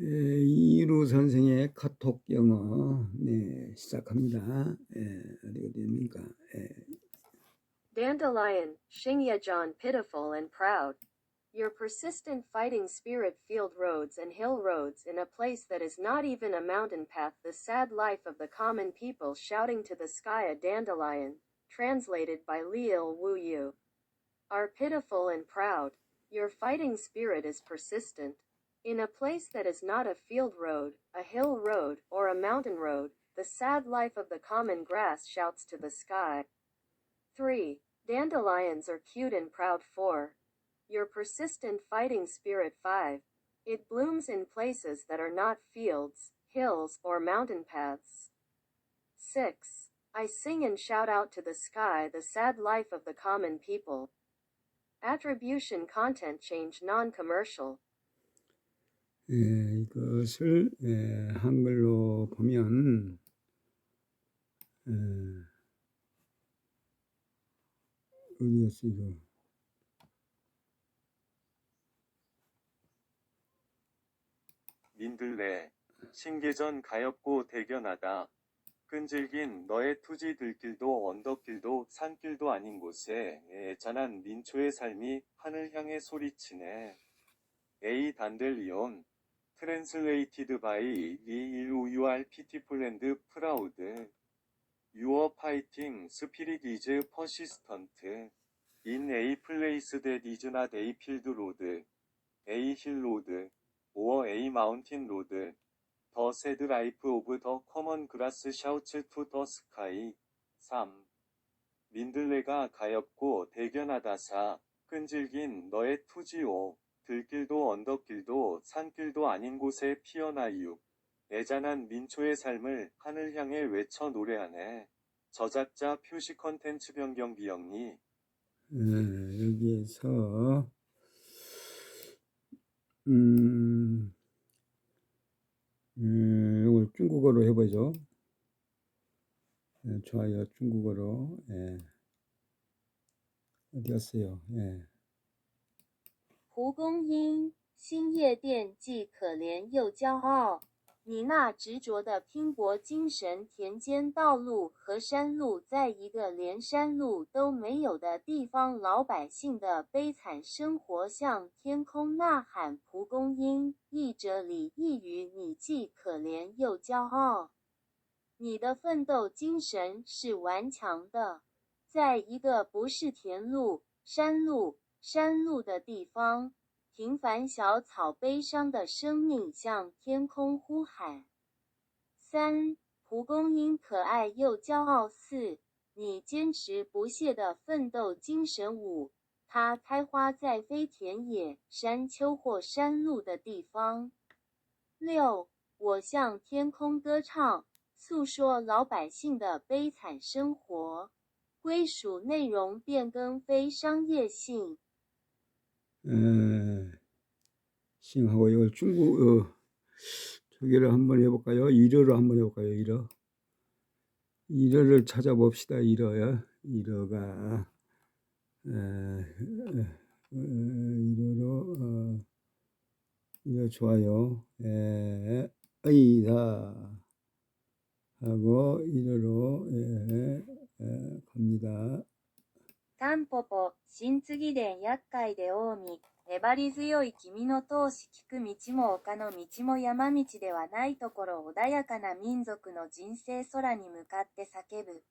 에, 이루 선생의 카톡 영어 네 시작합니다. 에, 어디가 됩니까? 에, Dandelion, Xingyejan pitiful and proud. Your persistent fighting spirit field roads and hill roads in a place that is not even a mountain path the sad life of the common people shouting to the sky a dandelion, translated by Liil Wu Yu. Are pitiful and proud. Your fighting spirit is persistent. In a place that is not a field road, a hill road, or a mountain road, the sad life of the common grass shouts to the sky. 3. Dandelions are cute and proud 4. Your persistent fighting spirit 5. It blooms in places that are not fields, hills, or mountain paths. 6. I sing and shout out to the sky the sad life of the common people. Attribution content change non commercial. 에, 이것을 에, 한글로 보면 에, 어디 갔어 이거? 민들레 신계전 가엾고 대견하다. 끈질긴 너의 투지 들길도 언덕길도 산길도 아닌 곳에 애잔한 민초의 삶이 하늘 향해 소리치네. A 단델리온 트랜슬레이티드 바이 리일 우유알 피티플랜드 프라우드 유어 파이팅 스피릿 이즈 퍼시스턴트 인 A 플레이스 데 이즈 낫 A 필드 로드 A 힐 로드 오어 A 마운틴 로드 더 새드 라이프 오브 더 커먼 그라스 샤우츠 투더 스카이 3. 민들레가 가엾고 대견하다 사 끈질긴 너의 투지오 들길도 언덕길도 산길도 아닌 곳에 피어나유 애잔한 민초의 삶을 하늘 향해 외쳐 노래하네 저작자 표시 컨텐츠 변경 비영리 에, 여기에서 음, 음, 이걸 중국어로 해보죠. 예, 좋아요. 중국어로. 예. 어디 갔어요? 예. 蒲公英，新夜店既可怜又骄傲。你那执着的拼搏精神，田间道路和山路，在一个连山路都没有的地方，老百姓的悲惨生活向天空呐喊。蒲公英，译者李义语，你既可怜又骄傲。你的奋斗精神是顽强的，在一个不是田路、山路、山路的地方，平凡小草悲伤的生命向天空呼喊。三，蒲公英可爱又骄傲。四，你坚持不懈的奋斗精神。五，它开花在非田野、山丘或山路的地方。六，我向天空歌唱，诉说老百姓的悲惨生活。归属内容变更非商业性。 에, 싱하고 이걸 중국 어, 저기를 한번 해볼까요? 일어를 한번 해볼까요? 일어 일어를 찾아봅시다. 일어야 예. 일어가 에, 일어로 어, 일어 좋아요. 에, 이다 하고 일어로 에, 에, 갑니다. 땀뽀뽀 新次伝厄介で大見、粘り強い君の闘志聞く道も丘の道も山道ではないところ穏やかな民族の人生空に向かって叫ぶ。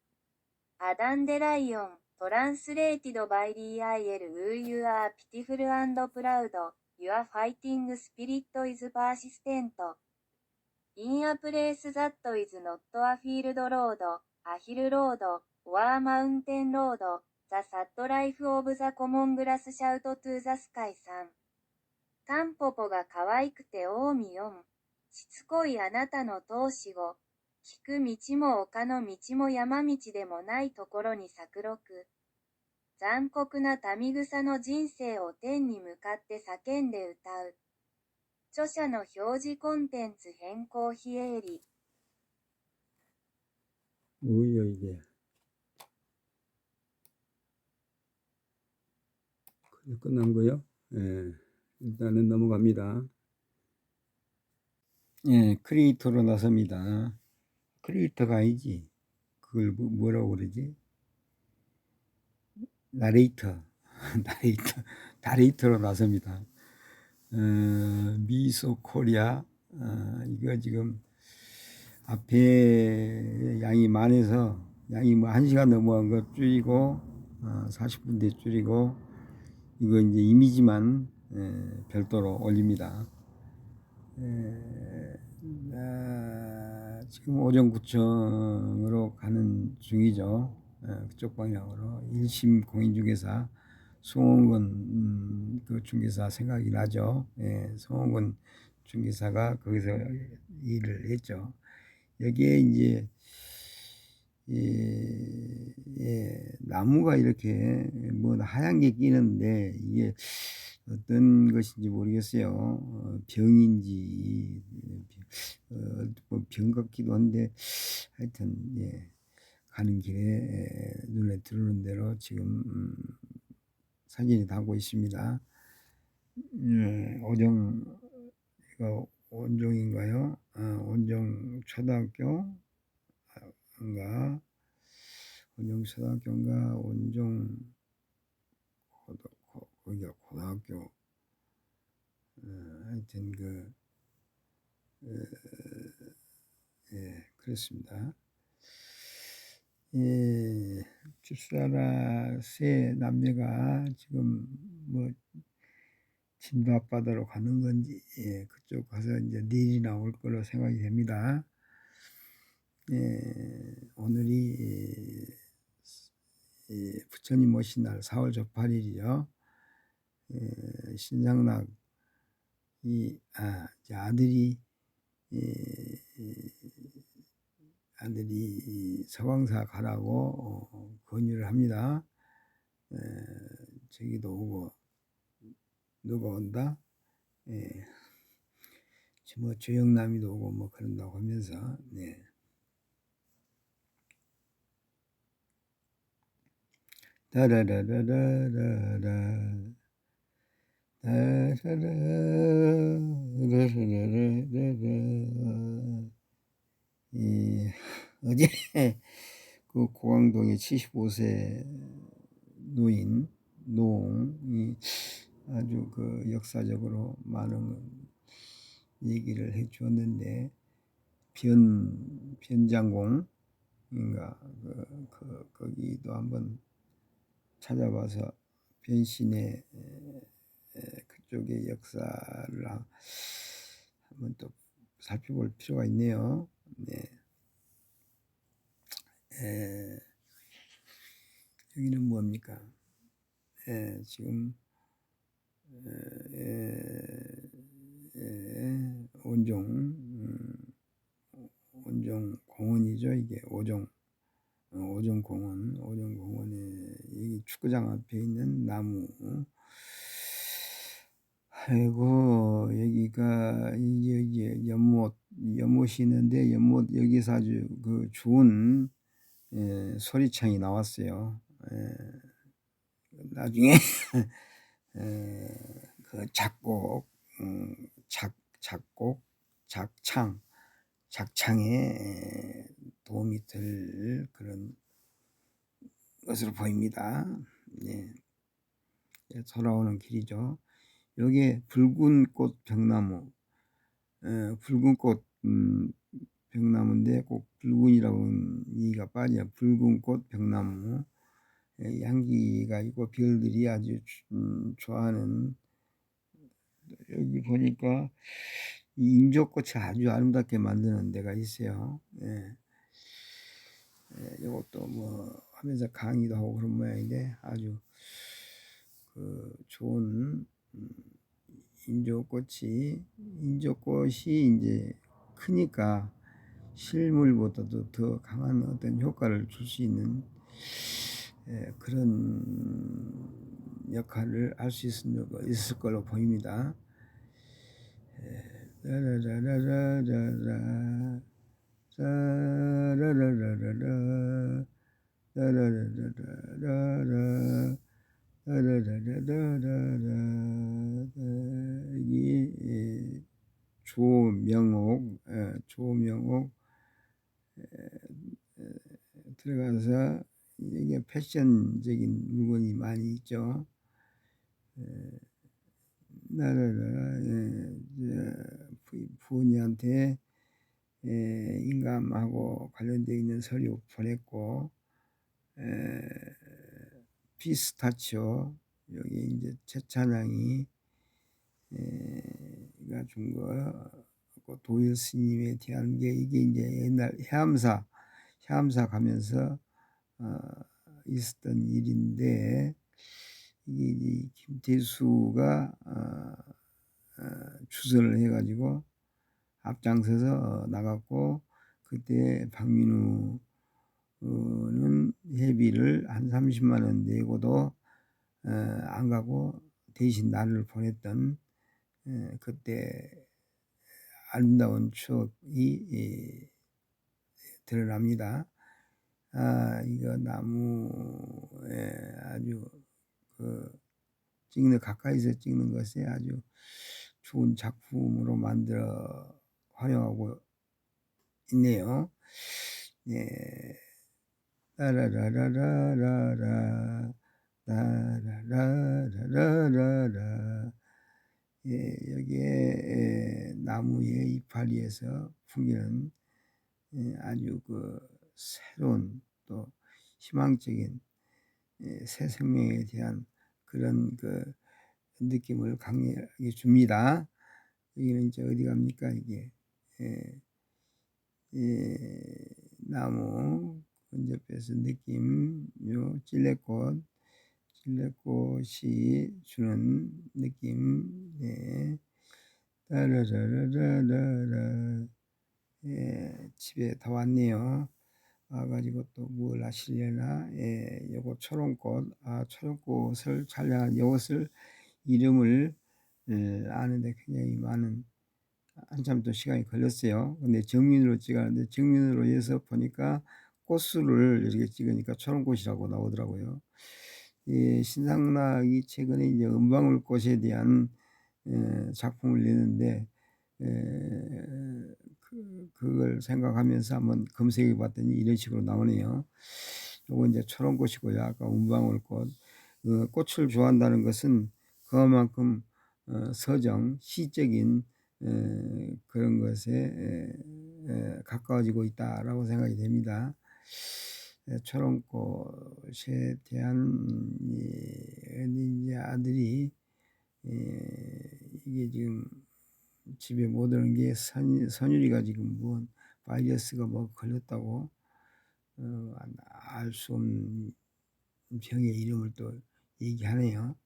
アダンデライオン、トランスレーティドバイリーアイエル、ウーユーアーピティフルアンドプラウド、ユアファイティングスピリットイズパーシステント。インアプレースザットイズノットアフィールドロード、アヒルロード、オアーマウンテンロード、ザ・サット・ライフ・オブ・ザコモングラス・シャウト・ト Grass さん。タンポポが可愛くて近江4。しつこいあなたの投資を。聞く道も丘の道も山道でもないところに作録。残酷な民草の人生を天に向かって叫んで歌う。著者の表示コンテンツ変更非営利。おいおいで、 끝난 거요? 예. 일단은 넘어갑니다. 예, 크리에이터로 나섭니다. 크리에이터가 아니지. 그걸 뭐- 뭐라고 그러지? 나레이터, 나레이터, 나레이터로 나섭니다. 어, 미소 코리아, 어, 이거 지금 앞에 양이 많아서 양이 뭐 1시간 넘어간 거 줄이고 어, 40분 뒤에 줄이고 이거 이제 이미지만 에, 별도로 올립니다. 에, 아, 지금 오정구청으로 가는 중이죠. 에, 그쪽 방향으로 1심 공인중개사 송원근 음, 그 중개사 생각이 나죠. 예, 송원근 중개사가 거기서 일을 했죠. 여기에 이제 예, 예, 나무가 이렇게 뭐 하얀 게 끼는데 이게 어떤 것인지 모르겠어요. 어, 병인지 어, 뭐병 같기도 한데 하여튼 예, 가는 길에 예, 눈에 들어오는 대로 지금 음, 사진이 나고 있습니다. 음, 오정 이거 원종인가요? 아, 원종 초등학교 초등학교인가 원종 고등 고, 거기가 고등학교 어, 하여튼 그 어, 예, 그렇습니다. 예, 집사라 세 남매가 지금 뭐 진도앞바다로 가는 건지 예, 그쪽 가서 이제 내일이 나 올 거로 생각이 됩니다. 예, 오늘이 예, 예, 부처님 오신 날 4월 저 8일이요. 예, 신상락 이 아, 아들이 아들이 이 서광사 가라고 어, 권유를 합니다. 에, 저기도 오고 누가 온다? 예. 뭐 조영남이도 오고 뭐 그런다고 하면서 네. 다라라라라라라. 다라라라라라라. 이 어제 그 고강동의 75세 노인 노홍이 아주 그 역사적으로 많은 얘기를 해 주었는데 변 변장공인가 그, 그 거기도 한번 찾아봐서 변신의 그쪽의 역사를 한- 한번 또 살펴볼 필요가 있네요. 네. 에, 여기는 뭡니까? 에, 지금 에, 에, 에, 온종 음, 온종 공원이죠 이게 오종 어, 오종 공원 오종 공원에 여기 축구장 앞에 있는 나무 아이고 여기가 이게 연못 연못이 있는데 연못 여기서 아주 그 좋은 예, 소리창이 나왔어요. 예, 나중에 에, 그 작곡, 음, 작, 작곡, 작창, 작창에 에, 도움이 될 그런 것으로 보입니다. 예. 예, 돌아오는 길이죠. 여기에 붉은 꽃 병나무, 에, 붉은 꽃 음, 병나무인데 꼭 붉은이라고는 이가 빠져 붉은 꽃 병나무. 예, 향기가 있고 별들이 아주 주- 음, 좋아하는 여기 보니까 이 인조꽃이 아주 아름답게 만드는 데가 있어요. 예. 예, 이것도 뭐 하면서 강의도 하고 그런 모양인데 아주 그 좋은 음, 인조꽃이 인조꽃이 이제 크니까 실물보다도 더 강한 어떤 효과를 줄 수 있는 예, 그런 역할을 할 수 있을, 걸로 보입니다. 예, 라라라라라 라, 라라라라 라라, 라라라라라라, 예, 조명옥, 에, 조명옥 들어가서 이게 패션적인 물건이 많이 있죠. 에, 나라라 에, 부- 부모님한테 에, 인감하고 관련되어 있는 서류 보냈고 에, 피스타치오 여기 이제 최찬양이 가 준 거, 그 도일 스님에 대한 게 이게 이제 옛날 해암사 해암사 가면서 어, 있었던 일인데 이게 이제 김태수가 어, 어, 주선을 해가지고 앞장서서 나갔고 그때 박민우는 회비를 한 30만 원 내고도 어, 안 가고 대신 나를 보냈던 에, 그때 아름다운 추억이 예, 드러납니다. 아, 이거 나무에 아주 그 찍는 가까이서 찍는 것에 아주 좋은 작품으로 만들어 활용하고 있네요. 예. 라라라라라라 라 라라라라라라 예, 여기에 에, 나무의 이파리에서 풍기는 예, 아주 그 새로운 또 희망적인 예, 새 생명에 대한 그런 그 느낌을 강하게 줍니다. 여기는 이제 어디 갑니까 이게 예, 예, 나무 근접해서 느낌 요 찔레꽃 찔레꽃이 주는 느낌 예. 따라라라라라 예, 집에 다 왔네요. 와가지고 또 뭘 하시려나 예, 요거 초롱꽃 아 초롱꽃을 촬영한 요것을 이름을 예, 아는데 굉장히 많은 한참 또 시간이 걸렸어요. 근데 정면으로 찍었는데 정면으로 해서 보니까 꽃수를 이렇게 찍으니까 초롱꽃이라고 나오더라고요. 이 신상락이 최근에 이제 은방울꽃에 대한 에, 작품을 내는데 에, 그, 그걸 생각하면서 한번 검색해 봤더니 이런 식으로 나오네요. 요거 이제 초롱꽃이고요. 아까 은방울꽃. 그 꽃을 좋아한다는 것은 그만큼 어, 서정, 시적인 에, 그런 것에 가까워지고 있다라고 생각이 됩니다. 에, 초롱꽃에 대한 이, 이제 아들이 에, 이게 지금 집에 못 오는 게 선, 선율이가 지금 무슨 바이러스가 뭐 걸렸다고 어, 알수 없는 병의 이름을 또 얘기하네요.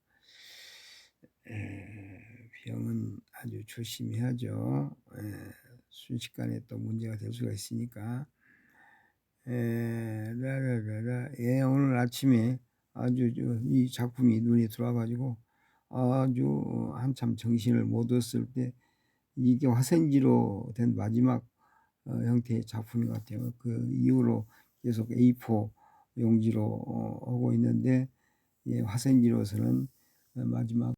에, 병은 아주 조심해야죠. 에, 순식간에 또 문제가 될 수가 있으니까. 에, 라라라라. 예, 오늘 아침에 아주 저, 이 작품이 눈에 들어와가지고 아주 한참 정신을 못 얻었을 때 이게 화생지로 된 마지막 어, 형태의 작품인 것 같아요. 그 이후로 계속 A4 용지로 어, 하고 있는데 예, 화생지로서는 마지막